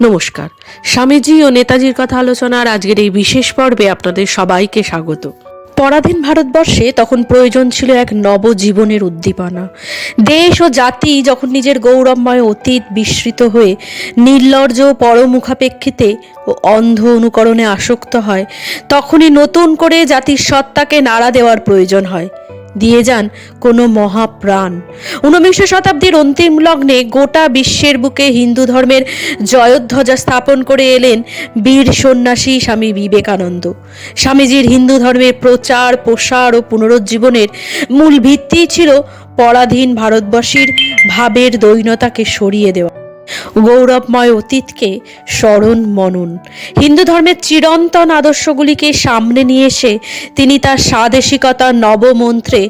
নমস্কার। স্বামীজি ও নেতাজির কথা আলোচনার আজকের এই বিশেষ পর্বে আপনাদের সবাইকে স্বাগত। পরাধীন ভারতবর্ষে তখন প্রয়োজন ছিল এক নবজীবনের উদ্দীপনা। দেশ ও জাতি যখন নিজের গৌরবময় অতীত বিস্মৃত হয়ে নির্লজ্জ পরমুখাপেক্ষিতে ও অন্ধ অনুকরণে আসক্ত হয়, তখনই নতুন করে জাতির সত্তাকে নাড়া দেওয়ার প্রয়োজন হয়। দিয়ে যান কোনো মহাপ্রাণ। ঊনবিংশ শতাব্দীর অন্তিম লগ্নে গোটা বিশ্বের বুকে হিন্দু ধর্মের জয়োধ্বজা স্থাপন করে এলেন বীর সন্ন্যাসী স্বামী বিবেকানন্দ। স্বামীজির হিন্দু ধর্মের প্রচার, প্রসার ও পুনরুজ্জীবনের মূল ভিত্তি ছিল পরাধীন ভারতবর্ষীর ভাবের দৈনতাকে সরিয়ে দেওয়া। গৌরবময় অতীতকে স্মরণ মনন। হিন্দু ধর্মের চিরন্তন আদর্শগুলিকে সামনে নিয়ে এসে তিনি তার স্বাদেশিকতার নবমন্ত্রে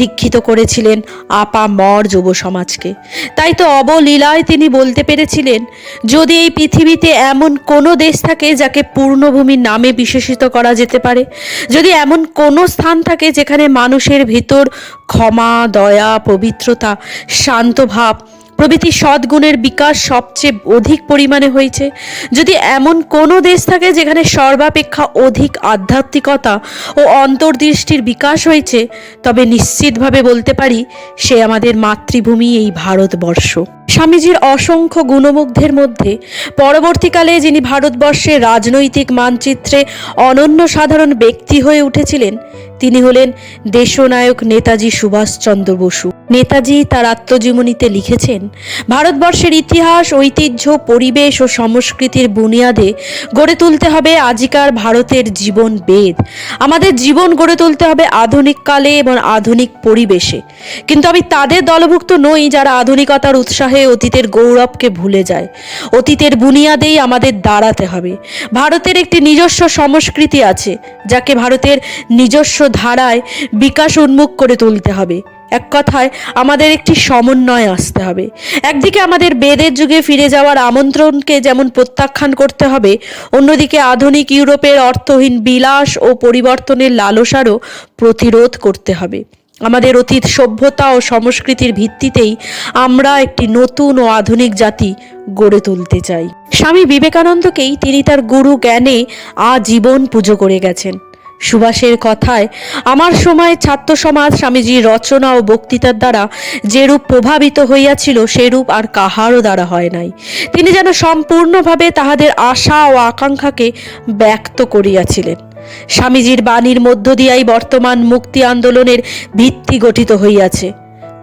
দীক্ষিত করেছিলেন আপা মর যুব সমাজকে। তাই তো অবলীলায় তিনি বলতে পেরেছিলেন, যদি এই পৃথিবীতে এমন কোনো দেশ থাকে যাকে পূর্ণভূমির নামে বিশেষিত করা যেতে পারে, যদি এমন কোনো স্থান থাকে যেখানে মানুষের ভিতর ক্ষমা, দয়া, পবিত্রতা, শান্ত ভাব প্রভৃতি সদ্গুণের বিকাশ সবচেয়ে অধিক পরিমাণে হয়েছে। যদি এমন কোনো দেশ থাকে যেখানে সর্বাপেক্ষা অধিক আধ্যাত্মিকতা ও অন্তর্দৃষ্টির বিকাশ হয়েছে, তবে নিশ্চিতভাবে বলতে পারি সে আমাদের মাতৃভূমি এই ভারতবর্ষ। স্বামীজির অসংখ্য গুণমুগ্ধের মধ্যে পরবর্তীকালে যিনি ভারতবর্ষের রাজনৈতিক মানচিত্রে অনন্য সাধারণ ব্যক্তি হয়ে উঠেছিলেন, তিনি হলেন দেশনায়ক নেতাজি সুভাষচন্দ্র বসু। নেতাজি তার আত্মজীবনীতে লিখেছেন, ভারতবর্ষের ইতিহাস, ঐতিহ্য, পরিবেশ ও সংস্কৃতির বুনিয়াদে গড়ে তুলতে হবে আজিকার ভারতের জীবন বেদ। আমাদের জীবন গড়ে তুলতে হবে আধুনিক কালে এবং আধুনিক পরিবেশে। কিন্তু আমি তাদের দলভুক্ত নই যারা আধুনিকতার উৎসাহে অতীতের গৌরবকে ভুলে যায়। অতীতের বুনিয়াদেই আমাদের দাঁড়াতে হবে। ভারতের একটি নিজস্ব সংস্কৃতি আছে, যাকে ভারতের নিজস্ব ধারায় বিকাশ উন্মুখ করে তুলতে হবে। এক কথায়, আমাদের একটি সমন্বয় আসতে হবে। একদিকে আমাদের বেদের যুগে ফিরে যাওয়ার আমন্ত্রণকে যেমন প্রত্যাখ্যান করতে হবে, অন্যদিকে আধুনিক ইউরোপের অর্থহীন বিলাস ও পরিবর্তনের লালসারও প্রতিরোধ করতে হবে। আমাদের অতীত সভ্যতা ও সংস্কৃতির ভিত্তিতেই আমরা একটি নতুন ও আধুনিক জাতি গড়ে তুলতে চাই। স্বামী বিবেকানন্দকেই তিনি তার গুরু জ্ঞানে আজীবন পুজো করে গেছেন। সুভাষের কথায়, আমার সময় ছাত্র সমাজ স্বামীজির রচনা ও বক্তৃতার দ্বারা যেরূপ প্রভাবিত হইয়াছিল, সেরূপ আর কাহারও দ্বারা হয় নাই। তিনি যেন সম্পূর্ণভাবে তাহাদের আশা ও আকাঙ্ক্ষাকে ব্যক্ত করিয়াছিলেন। স্বামীজির বাণীর মধ্য দিয়াই বর্তমান মুক্তি আন্দোলনের ভিত্তি গঠিত হইয়াছে।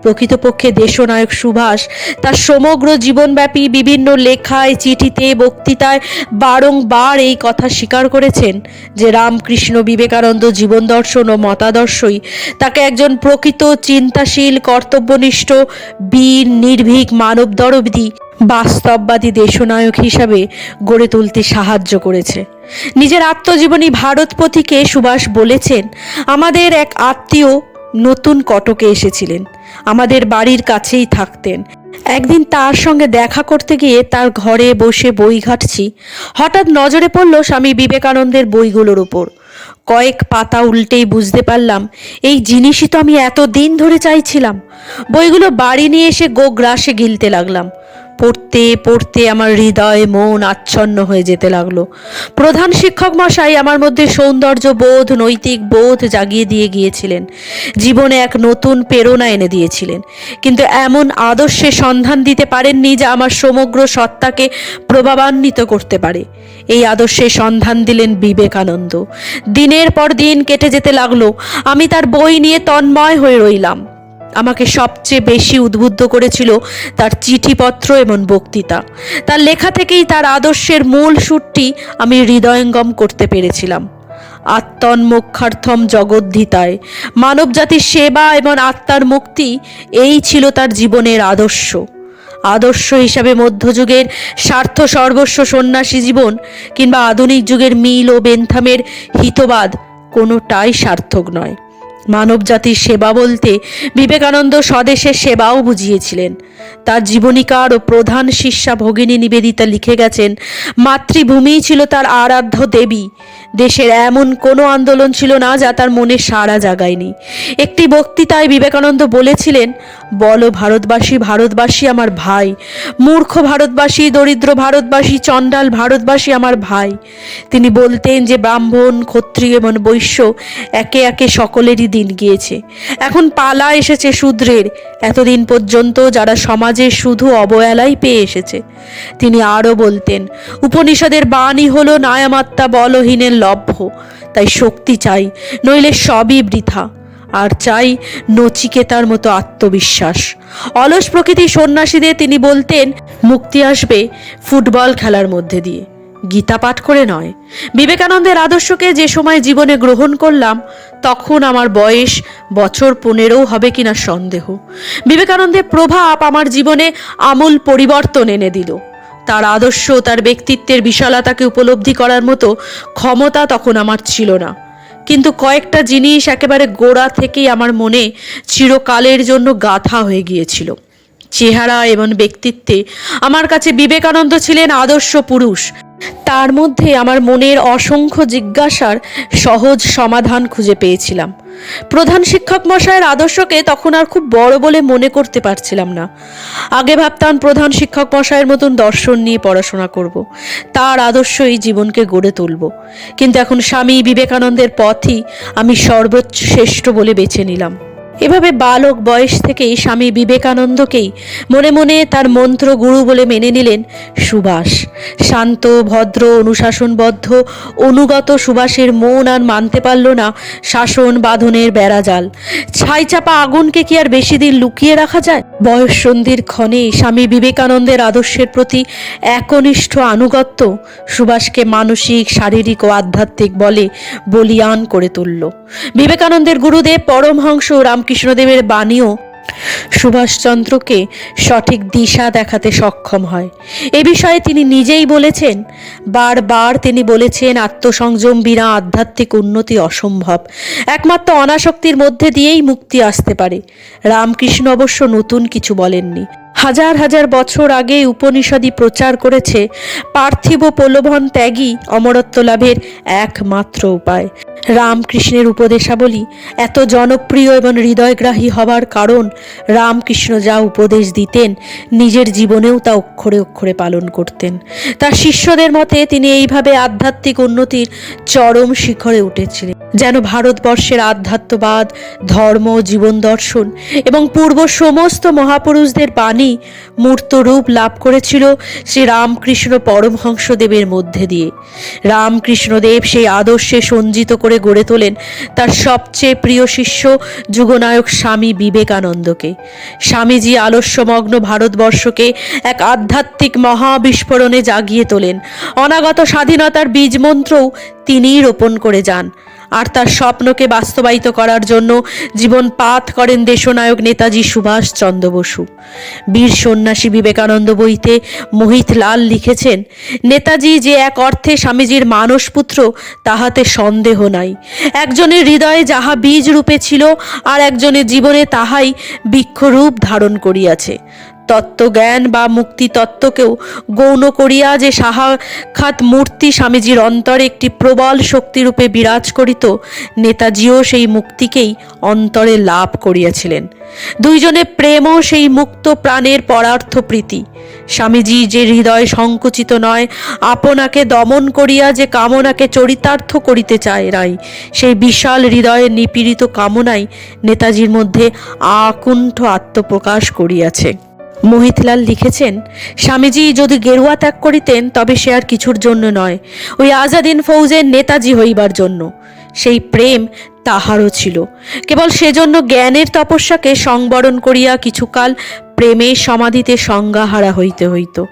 প্রকৃতপক্ষে দেশনায়ক সুভাষ তার সমগ্র জীবনব্যাপী বিভিন্ন লেখায়, চিঠিতে, বক্তৃতায় বারংবার এই কথা স্বীকার করেছেন যে রামকৃষ্ণ বিবেকানন্দ জীবন দর্শন ও মতাদর্শই তাকে একজন প্রকৃত চিন্তাশীল, কর্তব্যনিষ্ঠ, বীর, নির্ভীক মানব দরদি বাস্তববাদী দেশনায়ক হিসাবে গড়ে তুলতে সাহায্য করেছে। নিজের আত্মজীবনী ভারতপথীকে সুভাষ বলেছেন, আমাদের এক আত্মীয় নতুন কটকে এসেছিলেন। আমাদের বাড়ির কাছেই থাকতেন। একদিন তার সঙ্গে দেখা করতে গিয়ে তার ঘরে বসে বই ঘাটছি। হঠাৎ নজরে পড়ল স্বামী বিবেকানন্দের বইগুলোর উপর। কয়েক পাতা উল্টেই বুঝতে পারলাম, এই জিনিসই তো আমি এত দিন ধরে চাইছিলাম। বইগুলো বাড়ি নিয়ে এসে গোগ্রাসে গিলতে লাগলাম। পড়তে পড়তে আমার হৃদয় মন আচ্ছন্ন হয়ে যেতে লাগল। প্রধান শিক্ষক মশাই আমার মধ্যে সৌন্দর্য বোধ, নৈতিক বোধ জাগিয়ে দিয়ে গিয়েছিলেন। জীবনে এক নতুন প্রেরণা এনে দিয়েছিলেন। কিন্তু এমন আদর্শে সন্ধান দিতে পারেননি যা আমার সমগ্র সত্তাকে প্রভাবান্বিত করতে পারে। এই আদর্শে সন্ধান দিলেন বিবেকানন্দ। দিনের পর দিন কেটে যেতে লাগল। আমি তার বই নিয়ে তন্ময় হয়ে রইলাম। আমাকে সবচেয়ে বেশি উদ্বুদ্ধ করেছিল তার চিঠিপত্র এবং বক্তৃতা। তার লেখা থেকেই তার আদর্শের মূল সুরটি আমি হৃদয়ঙ্গম করতে পেরেছিলাম। আত্মন্মোক্ষার্থম জগদ্ধিতায়। মানবজাতির সেবা এবং আত্মার মুক্তি, এই ছিল তার জীবনের আদর্শ। আদর্শ হিসাবে মধ্যযুগের স্বার্থ সর্বস্ব সন্ন্যাসী জীবন কিংবা আধুনিক যুগের মিল ও বেন্থামের হিতবাদ কোনোটাই সার্থক নয়। মানব জাতির সেবা বলতে বিবেকানন্দ স্বদেশের সেবাও বুঝিয়েছিলেন। তার জীবনীকার ও প্রধান শিষ্যা ভগিনী নিবেদিতা লিখে গেছেন, মাতৃভূমিই ছিল তার আরাধ্য দেবী। দেশের এমন কোনো আন্দোলন ছিল না যা তার মনে সাড়া জাগায়নি। একটি বক্তৃতায় বিবেকানন্দ বলেছিলেন বলো ভারতবাসী ভারতবাসী আমার ভাই। মূর্খ ভারতবাসী, দরিদ্র ভারতবাসী, চণ্ডাল ভারতবাসী আমার ভাই। তিনি বলতেন যে ব্রাহ্মণ, ক্ষত্রিয় এবং বৈশ্য একে একে সকলেরই দিন গিয়েছে। এখন পালা এসেছে শূদ্রের। এতদিন পর্যন্ত যারা সমাজে শুধু অবহেলাই পেয়ে এসেছে। তিনি আরও বলতেন, উপনিষদের বাণী হলো নায়ামাত্মা বলহীনের লভ্য। তাই শক্তি চাই, নইলে সবই বৃথা। আর চাই নচিকেতার মতো আত্মবিশ্বাস। অলস প্রকৃতি সন্ন্যাসীদের তিনি বলতেন, মুক্তি আসবে ফুটবল খেলার মধ্যে দিয়ে। গীতা পাঠ করে নয়। বিবেকানন্দের আদর্শকে যে সময় জীবনে গ্রহণ করলাম, তখন আমার বয়স বছর পনেরোও হবে কিনা সন্দেহ। বিবেকানন্দের প্রভাব আমার জীবনে আমূল পরিবর্তন এনে দিল। তার আদর্শ তার ব্যক্তিত্বের বিশালতাকে উপলব্ধি করার মতো ক্ষমতা তখন আমার ছিল না। কিন্তু কয়েকটা জিনিস একেবারে গোড়া থেকেই আমার মনে চিরকালের জন্য গাথা হয়ে গিয়েছিল। চেহারা এবং ব্যক্তিত্বে আমার কাছে বিবেকানন্দ ছিলেন আদর্শ পুরুষ। তার মধ্যে আমার মনের অসংখ্য জিজ্ঞাসার সহজ সমাধান খুঁজে পেয়েছিলাম। প্রধান শিক্ষক মশাইয়ের আদর্শকে তখন আর খুব বড় বলে মনে করতে পারছিলাম না। আগে ভাবতাম প্রধান শিক্ষক মশাইয়ের মতন দর্শন নিয়ে পড়াশোনা করব। তার আদর্শই জীবনকে গড়ে তুলব। কিন্তু এখন স্বামী বিবেকানন্দের পথই আমি সর্বোচ্চ শ্রেষ্ঠ বলে বেছে নিলাম। এভাবে বালক বয়স থেকেই স্বামী বিবেকানন্দকেই মনে মনে তার মন্ত্র গুরু বলে মেনে নিলেন সুভাষ। শান্ত, ভদ্র, অনুশাসনবদ্ধ, অনুগত সুভাষের মন আর মানতে পারল না শাসন বাঁধনের বেড়াজাল। ছাই চাপা আগুনকে কি আর বেশি দিন লুকিয়ে রাখা যায়? বয়স সন্ধির ক্ষণে স্বামী বিবেকানন্দের আদর্শের প্রতি একনিষ্ঠ আনুগত্য সুভাষকে মানসিক, শারীরিক ও আধ্যাত্মিক বলে বলিয়ান করে তুলল। বিবেকানন্দের গুরুদেব পরমহংস রামকৃষ্ণদেবের বাণীও সুভাষচন্দ্রকে সঠিক দিশা দেখাতে সক্ষম হয়। এ বিষয়ে তিনি নিজেই বলেছেন, বারবার তিনি বলেছেন, আত্মসংযম বিনা আধ্যাত্মিক উন্নতি অসম্ভব। একমাত্র অনাসক্তির মধ্যে দিয়েই মুক্তি আসতে পারে। রামকৃষ্ণ অবশ্য নতুন কিছু বলেননি। হাজার হাজার বছর আগে উপনিষদই প্রচার করেছে পার্থিব প্রলোভন ত্যাগই অমরত্ব লাভের একমাত্র উপায়। রামকৃষ্ণের উপদেশাবলী এত জনপ্রিয় এবং হৃদয়গ্রাহী হবার কারণ রামকৃষ্ণ যা উপদেশ দিতেন, নিজের জীবনেও তা অক্ষরে অক্ষরে পালন করতেন। তার শিষ্যদের মতে তিনি এইভাবে আধ্যাত্মিক উন্নতির চরম শিখরে উঠেছিলেন। যেন ভারতবর্ষের আধ্যাত্মবাদ, ধর্ম, জীবন দর্শন এবং পূর্ব সমস্ত মহাপুরুষদের বাণী মূর্ত রূপ লাভ করেছিল শ্রী রামকৃষ্ণ পরমহংসদেবের মধ্যে দিয়ে। রামকৃষ্ণদেব সেই আদর্শে সঞ্জিত করে গড়ে তোলেন তার সবচেয়ে প্রিয় শিষ্য যুগনায়ক স্বামী বিবেকানন্দকে। স্বামীজি আলস্যমগ্ন ভারতবর্ষকে এক আধ্যাত্মিক মহাবিস্ফোরণে জাগিয়ে তোলেন। অনাগত স্বাধীনতার বীজমন্ত্রও তিনিই রোপণ করে যান। আর তার স্বপ্নকে বাস্তবায়িত করার জন্য জীবন পাত করেন দেশনায়ক নেতাজি সুভাষ চন্দ্র বসু। বীর সন্ন্যাসী বিবেকানন্দ বইতে মোহিত লাল লিখেছেন, নেতাজি যে এক অর্থে স্বামীজির মানসপুত্র তাহাতে সন্দেহ নাই। একজনের হৃদয়ে যাহা বীজ রূপে ছিল, আর একজনের জীবনে তাহাই বৃক্ষরূপ ধারণ করিয়াছে। তত্ত্বজ্ঞান বা মুক্তি তত্ত্বকেও গৌণ করিয়া যে সাহাখাত মূর্তি স্বামীজির অন্তরে একটি প্রবল শক্তিরূপে বিরাজ করিত, নেতাজিও সেই মুক্তিকেই অন্তরে লাভ করিয়াছিলেন। দুইজনে প্রেমও সেই মুক্ত প্রাণের পরার্থ প্রীতি। স্বামীজি যে হৃদয় সংকুচিত নয়, আপনাকে দমন করিয়া যে কামনাকে চরিতার্থ করিতে চায় রাই সেই বিশাল হৃদয়ে নিপীড়িত কামনাই নেতাজির মধ্যে আকুণ্ঠ আত্মপ্রকাশ করিয়াছে। মোহিতলাল লিখেছেন, স্বামীজি যদি গেরুয়া ত্যাগ করিতেন, তবে সে আর কিছুর জন্য নয়। ওই আজাদিন ফৌজের নেতাজি হইবার জন্য। সেই প্রেম তাহারও ছিল। কেবল সেজন্য জ্ঞানের তপস্যাকে সংবরণ করিয়া কিছুকাল প্রেমের সমাধিতে সংজ্ঞাহারা হইতে হইত।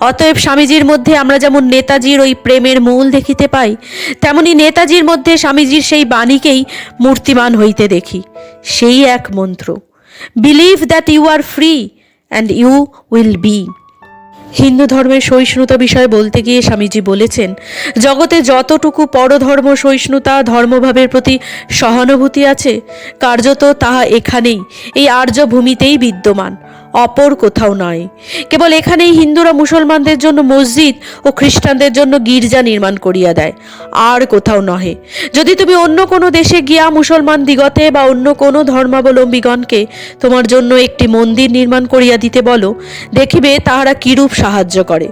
অতএব স্বামীজির মধ্যে আমরা যেমন নেতাজির ওই প্রেমের মূল দেখিতে পাই, তেমনি নেতাজির মধ্যে স্বামীজির সেই বাণীকেই মূর্তিমান হইতে দেখি। সেই এক মন্ত্র believe that you are free and you will be Hindu ধর্মের সহিষ্ণুতা বিষয়ে বলতে গিয়ে স্বামীজি বলেছেন, জগতে যতটুকু পরধর্ম, সহিষ্ণুতা, ধর্মভাবের প্রতি সহানুভূতি আছে, কার্যত তাহা এখানেই, এই আর্যভূমিতেই বিদ্যমান। অপর কোথাও নয়। কেবল এখানেই হিন্দুরা মুসলমানদের জন্য মসজিদ ও খ্রিস্টানদের জন্য গির্জা নির্মাণ করিয়া দেয়। আর কোথাও নহে। যদি তুমি অন্য কোনো দেশে গিয়া মুসলমান দিগতে বা অন্য কোনো ধর্মাবলম্বীগণকে তোমার জন্য একটি মন্দির নির্মাণ করিয়া দিতে বলো, দেখিবে তাহারা কিরূপ সাহায্য করে।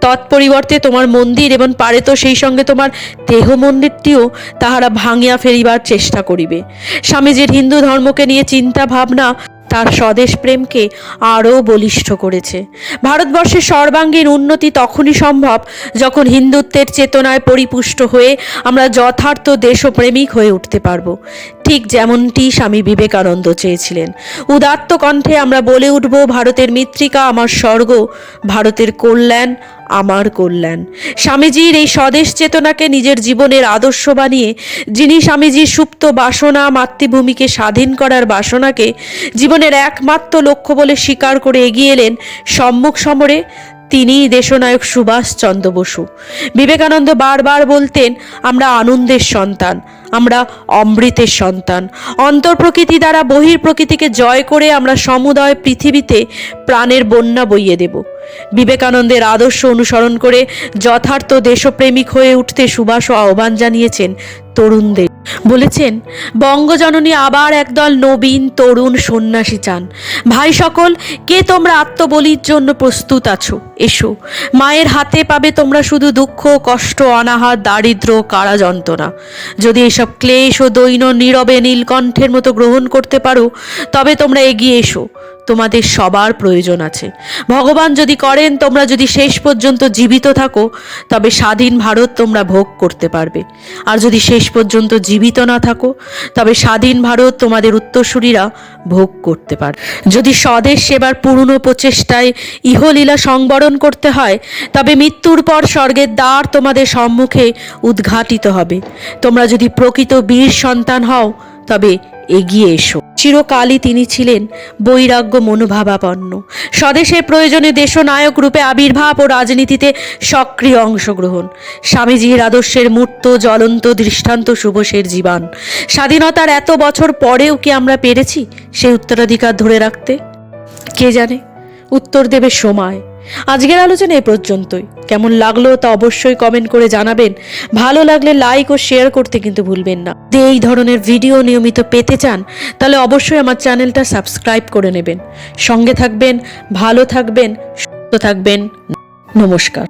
তৎপরিবর্তে তোমার মন্দির এবং পারে তো সেই সঙ্গে তোমার দেহ মন্দিরটিও তাহারা ভাঙিয়া ফেরিবার চেষ্টা করিবে। স্বামীজির হিন্দু ধর্মকে নিয়ে চিন্তা ভাবনা তার স্বদেশ প্রেমকে আরও বলিষ্ঠ করেছে। ভারতবর্ষের সর্বাঙ্গীন উন্নতি তখনই সম্ভব যখন হিন্দুত্বের চেতনায় পরিপুষ্ট হয়ে আমরা যথার্থ দেশপ্রেমিক হয়ে উঠতে পারব। ঠিক যেমনটি স্বামী বিবেকানন্দ চেয়েছিলেন। উদাত্ত কণ্ঠে আমরা বলে উঠব, ভারতের মৃত্তিকা আমার স্বর্গ, ভারতের কল্যাণ আমার কল্যাণ। স্বামীজির এই স্বদেশ চেতনাকে নিজের জীবনের আদর্শ বানিয়ে, যিনি স্বামীজির সুপ্ত বাসনা মাতৃভূমিকে স্বাধীন করার বাসনাকে জীবনের একমাত্র লক্ষ্য বলে স্বীকার করে এগিয়ে এলেন, সম্মুখ সমরে তিনি দেশনায়ক সুভাষ চন্দ্র বসু। বিবেকানন্দ বারবার বলতেন, আমরা আনন্দের সন্তান আমরা অমৃতের সন্তান। অন্তর্প্রকৃতি দ্বারা বহির প্রকৃতিকে জয় করে আমরা সমুদয় পৃথিবীতে প্রাণের বন্যা বইয়ে দেব। বিবেকানন্দের আদর্শ অনুসরণ করে যথার্থ দেশপ্রেমিক হয়ে উঠতে সুভাষও আহ্বান জানিয়েছেন তরুণদের। বলেছেন, বঙ্গজননী আবার একদল নবীন, তরুণ সন্ন্যাসী চান। ভাই সকল, কে তোমরা আত্মবলির জন্য প্রস্তুত আছো? এসো, মায়ের হাতে পাবে তোমরা শুধু দুঃখ, কষ্ট, অনাহার দারিদ্র কারা যন্ত্রণা। যদি এসব ক্লেশ ও দৈন নীরবে নীলকণ্ঠের মতো গ্রহণ করতে পারো, তবে তোমরা এগিয়ে এসো। তোমাদের সবার প্রয়োজন আছে। ভগবান যদি করেন, তোমরা যদি শেষ পর্যন্ত জীবিত থাকো, তবে স্বাধীন ভারত তোমরা ভোগ করতে পারবে। আর যদি শেষ পর্যন্ত জীবিত না থাকো, তবে স্বাধীন ভারত তোমাদের উত্তরসূরিরা ভোগ করতে পারে যদি স্বদেশ সেবার পুরনো প্রচেষ্টায় ইহলীলা সংবরণ করতে হয়, তবে মৃত্যুর পর স্বর্গের দ্বার তোমাদের সম্মুখে উদ্ঘাটিত হবে। তোমরা যদি প্রকৃত বীর সন্তান হও, তবে এগিয়ে এসো। চিরকালই তিনি ছিলেন বৈরাগ্য মনোভাবাপন্ন। স্বদেশের প্রয়োজনে দেশনায়ক রূপে আবির্ভাব ও রাজনীতিতে সক্রিয় অংশগ্রহণ। স্বামীজির আদর্শের মূর্ত, জ্বলন্ত, দৃষ্টান্ত, শুভসের জীবন। স্বাধীনতার এত বছর পরেও কি আমরা পেরেছি সেই উত্তরাধিকার ধরে রাখতে? কে জানে? উত্তর দেবে সময়। আজকের আলোচনা এ পর্যন্তই। কেমন লাগল তা অবশ্যই কমেন্ট করে জানাবেন। ভালো লাগলে লাইক ও শেয়ার করতে কিন্তু ভুলবেন না। যদি এই ধরনের ভিডিও নিয়মিত পেতে চান, তাহলে অবশ্যই আমার চ্যানেলটা সাবস্ক্রাইব করে নেবেন। সঙ্গে থাকবেন, ভালো থাকবেন, সুস্থ থাকবেন। নমস্কার।